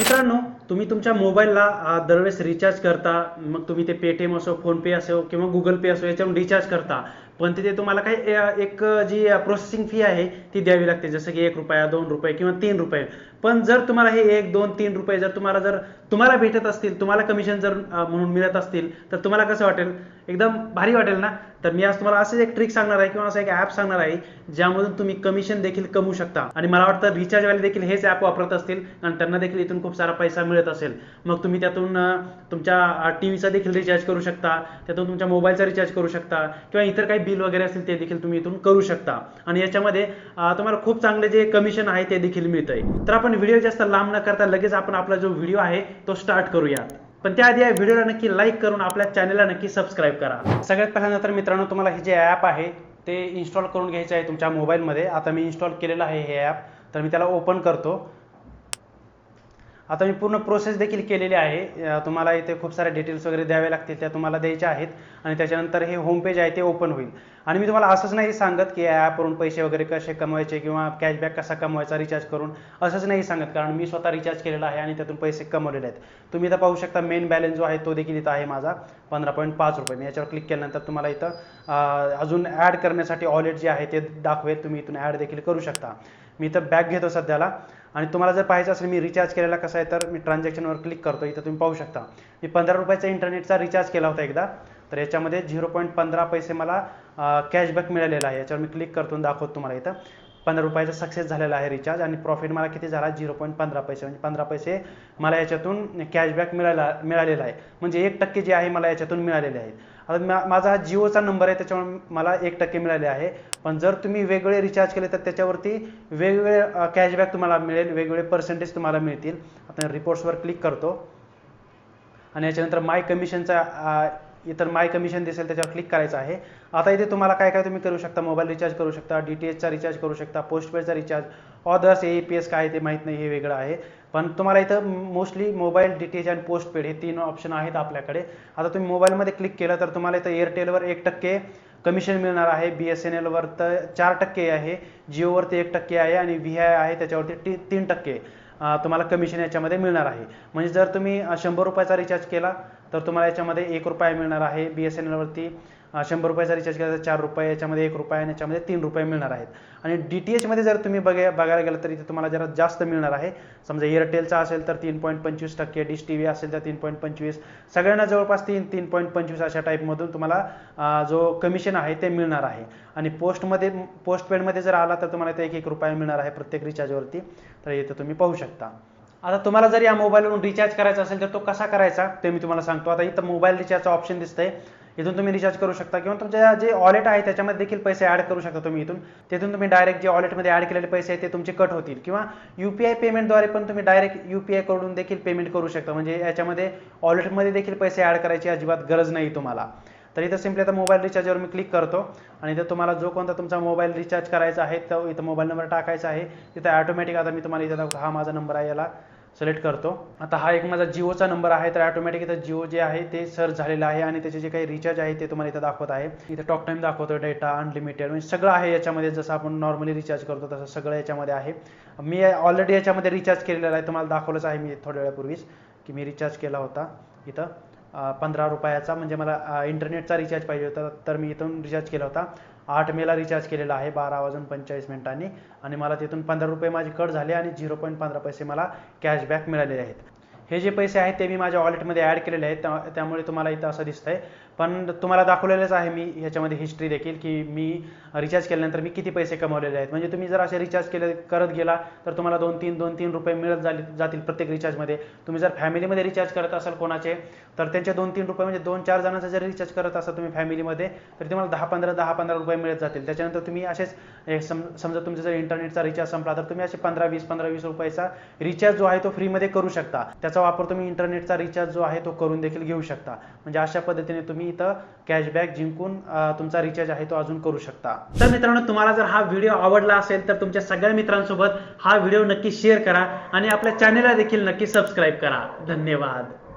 मित्रांनो तुम्ही तुमच्या मोबाईलला दरवेळेस रिचार्ज करता मग तुम्ही ते पेटीएम असो फोनपे असो किंवा गुगल पे असो याच्यावरून रिचार्ज करता. पण तिथे तुम्हाला काही एक जी प्रोसेसिंग फी आहे ती द्यावी लागते. जसं की एक रुपया दोन रुपये किंवा तीन रुपये. पण जर तुम्हाला हे एक दोन तीन रुपये जर तुम्हाला जर तुम्हाला भेटत असतील तुम्हाला कमिशन जर म्हणून मिळत असतील तर तुम्हाला कसं वाटेल? एकदम भारी वाटेल ना? तर मी आज तुम्हाला असंच एक ट्रिक सांगणार आहे किंवा असं एक ॲप सांगणार आहे ज्यामधून तुम्ही कमिशन देखील कमवू शकता. आणि मला वाटतं रिचार्ज वाले देखील हेच ॲप वापरत असतील आणि त्यांना देखील इथून खूप सारा पैसा मिळत असेल. मग तुम्ही त्यातून तुमच्या टी व्हीचा देखील रिचार्ज करू शकता त्यातून तुमच्या मोबाईलचा रिचार्ज करू शकता किंवा इतर काही बिल वगैरे असतील ते देखील तुम्ही इथून करू शकता. आणि याच्यामध्ये तुम्हाला खूप चांगले जे कमिशन आहे ते देखील मिळतंय. तर आपण व्हिडिओ जास्त लांब न करता लगेच आपण आपला जो व्हिडिओ आहे तो स्टार्ट करूयात पण त्याआधी या व्हिडिओला नक्की लाईक करून आपल्या चॅनलला नक्की सबस्क्राईब करा. सगळ्यात पहिल्यांदा तर मित्रांनो तुम्हाला हे जे ॲप आहे ते इन्स्टॉल करून घ्यायचे आहे तुमच्या मोबाईलमध्ये आता मी इन्स्टॉल केलेलं आहे हे ॲप तर मी त्याला ओपन करतो. आता मी पूर्ण प्रोसेस देखील केलेली आहे. तुम्हाला इथे खूप सारे डिटेल्स वगैरे द्यावे लागतील त्या तुम्हाला द्यायच्या आहेत. आणि त्याच्यानंतर हे होम पेज आहे ते ओपन होईल. आणि मी तुम्हाला असंच नाही सांगत की या ॲपवरून पैसे वगैरे कसे कमवायचे किंवा कॅशबॅक कसा कमवायचा रिचार्ज करून. असंच नाही सांगत कारण मी स्वतः रिचार्ज केलेला आहे आणि त्यातून पैसे कमवलेले आहेत. तुम्ही इथं पाहू शकता मेन बॅलन्स जो आहे तो देखील इथं आहे माझा पंधरा पॉईंट पाच रुपये. मी याच्यावर क्लिक केल्यानंतर तुम्हाला इथं अजून ॲड करण्यासाठी ऑलेट जे आहे ते दाखवेल. तुम्ही इथून ॲड देखील करू शकता. मी इथं बॅग घेतो सध्याला. आणि तुम्हाला जर पाहायचं असेल मी रिचार्ज केलेला कसा आहे तर मी ट्रान्झॅक्शनवर क्लिक करतो. इथं तुम्ही पाहू शकता. मी पंधरा रुपयाचा इंटरनेटचा रिचार्ज केला होता एकदा. तर याच्यामध्ये झिरो पॉईंट पंधरा पैसे मला कॅशबॅक मिळालेला आहे. याच्यावर मी क्लिक करतो दाखवतो तुम्हाला इथं. पंधरा रुपयाचा सक्सेस झालेला आहे रिचार्ज आणि प्रॉफिट मला किती झाला? झिरो पॉईंट पंधरा पैसे. म्हणजे पंधरा पैसे मला याच्यातून कॅशबॅक मिळाला मिळालेला आहे. म्हणजे एक टक्के जे आहे मला याच्यातून मिळालेले आहेत. आता मा- माझा हा जिओचा नंबर आहे त्याच्यामुळे मला एक टक्के मिळाले आहे. पण जर तुम्ही वेगवेगळे रिचार्ज केले तर त्याच्यावरती वेगवेगळे कॅशबॅक तुम्हाला मिळेल वेगवेगळे पर्सेंटेज तुम्हाला मिळतील. आता रिपोर्ट्सवर क्लिक करतो. आणि याच्यानंतर माय कमिशनचा इतर माय कमिशन दिसेल त्याच्यावर क्लिक करायचं आहे. आता इथे तुम्हाला काय काय तुम्ही करू शकता? मोबाईल रिचार्ज करू शकता डी टी एचचा रिचार्ज करू शकता पोस्टपेडचा recharge others A P S काय आहे ते माहीत नाही हे वेगळं आहे. पण तुम्हाला इथं mostly mobile D T H आणि पोस्टपेड हे तीन ऑप्शन आहेत आपल्याकडे. आता तुम्ही मोबाईलमध्ये क्लिक केलं तर तुम्हाला इथं एअरटेलवर एक टक्के कमिशन मिळणार आहे. बी एस एन एलवर तर चार टक्के आहे. जिओवरती एक टक्के आहे आणि व्ही आय आहे त्याच्यावरती टी तीन टक्के. तुम्हाला कमिशन याच्यामध्ये मिळणार आहे. म्हणजे जर तुम्ही शंभर रुपयाचा रिचार्ज केला तर तुम्हाला याच्यामध्ये एक रुपया मिळणार आहे बी एस एन एलवरती शंभर रुपयाचा रिचार्ज केला तर चार रुपये याच्यामध्ये एक रुपया आणि याच्यामध्ये तीन रुपये मिळणार आहेत. आणि डी टी एचमध्ये जर तुम्ही बघा बघायला गेलं तर इथे तुम्हाला जरा जास्त मिळणार आहे. समजा एअरटेलचा असेल तर तीन पॉईंट पंचवीस टक्के डिश टी व्ही असेल तर तीन पॉईंट पंचवीस. सगळ्यांना जवळपास तीन तीन पॉईंट पंचवीस अशा टाईपमधून तुम्हाला जो कमिशन आहे ते मिळणार आहे. आणि पोस्टमध्ये पोस्टपेडमध्ये जर आला तर तुम्हाला ते एक एक रुपया मिळणार आहे प्रत्येक रिचार्जवरती तर इथे तुम्ही पाहू शकता. आता तुम्हाला जर या मोबाईलवरून रिचार्ज करायचा असेल तर तो कसा करायचा ते मी तुम्हाला सांगतो. आता इथं मोबाईल रिचार्जचा ऑप्शन दिसतंय. इथून तुम्ही रिचार्ज करू शकता. किंवा तुमच्या जे वॉलेट आहे त्याच्यामध्ये देखील पैसे ॲड करू शकता तुम्ही इथून. तिथून तुम्ही डायरेक्ट जे वॉलेटमध्ये ॲड केलेले पैसे आहेत ते तुमचे कट होतील. किंवा यू पी आय पेमेंटद्वारे पण तुम्ही डायरेक्ट यू पी आयकडून देखील पेमेंट करू शकता. म्हणजे याच्यामध्ये वॉलेटमध्ये देखील पैसे ॲड करायची अजिबात गरज नाही तुम्हाला. तर इथं सिम्पली आता मोबाईल रिचार्जवर मी क्लिक करतो. आणि इथं तुम्हाला जो कोणता तुमचा मोबाईल रिचार्ज करायचा आहे तो इथं मोबाईल नंबर टाकायचा आहे. तिथं ऑटोमॅटिक आता मी तुम्हाला इथं हा माझा नंबर आहे याला. सिलेक्ट करतो. आता हा एक माझा जिओचा नंबर आहे तर ऑटोमॅटिक इथं जिओ जे आहे ते सर्च झालेलं आहे आणि त्याचे जे काही रिचार्ज आहे ते तुम्हाला इथं दाखवत आहे. इथं टॉक टाईम दाखवतो डेटा अनलिमिटेड म्हणजे सगळं आहे याच्यामध्ये. जसं आपण नॉर्मली रिचार्ज करतो तसं सगळं याच्यामध्ये आहे. मी ऑलरेडी याच्यामध्ये रिचार्ज केलेला आहे तुम्हाला दाखवलंच आहे मी थोड्या वेळापूर्वीच की मी रिचार्ज केला होता. इथं पंधरा रुपयाचा म्हणजे मला इंटरनेटचा रिचार्ज पाहिजे होता तर मी इथून रिचार्ज केला होता. आठ मेला रिचार्ज केलेला आहे बारा वाजून पंचेचाळीस मिनिटांनी. आणि मला तिथून पंधरा रुपये माझे कट झाले आणि झिरो पॉईंट पंधरा पैसे मला कॅशबॅक मिळालेले आहेत. हे जे पैसे आहेत ते मी माझ्या वॉलेटमध्ये ॲड केलेले आहेत. त्या- त्यामुळे तुम्हाला इथं असं दिसतंय. पण तुम्हाला दाखवलेलंच आहे मी ह्याच्यामध्ये हिस्ट्री देखील की मी रिचार्ज केल्यानंतर मी किती पैसे कमवलेले आहेत. म्हणजे तुम्ही जर असे रिचार्ज केले करत गेला तर तुम्हाला दोन तीन दोन तीन रुपये मिळत झाले जातील प्रत्येक रिचार्जमध्ये तुम्ही जर फॅमिलीमध्ये रिचार्ज करत असाल कोणाचे तर त्यांचे दोन तीन रुपये म्हणजे दोन चार जणांचा जर रिचार्ज करत असाल तुम्ही फॅमिलीमध्ये तर तुम्हाला दहा पंधरा दहा पंधरा रुपये मिळत जातील. त्याच्यानंतर तुम्ही असेच सम समजा तुमचा जर इंटरनेटचा रिचार्ज संपला तर तुम्ही असे पंधरा वीस पंधरा वीस रुपयाचा रिचार्ज जो आहे तो फ्रीमध्ये करू शकता. त्याचा वापर तुम्ही इंटरनेटचा रिचार्ज जो आहे तो करून देखील घेऊ शकता. म्हणजे अशा पद्धतीने तुम्ही इथं कॅशबॅक जिंकून तुमचा रिचार्ज आहे तो अजून करू शकता. तर मित्रांनो तुम्हाला जर हा व्हिडिओ आवडला असेल तर तुमच्या सगळ्या मित्रांसोबत हा व्हिडिओ नक्की शेअर करा आणि आपल्या चॅनेलला देखील नक्की सबस्क्राईब करा. धन्यवाद.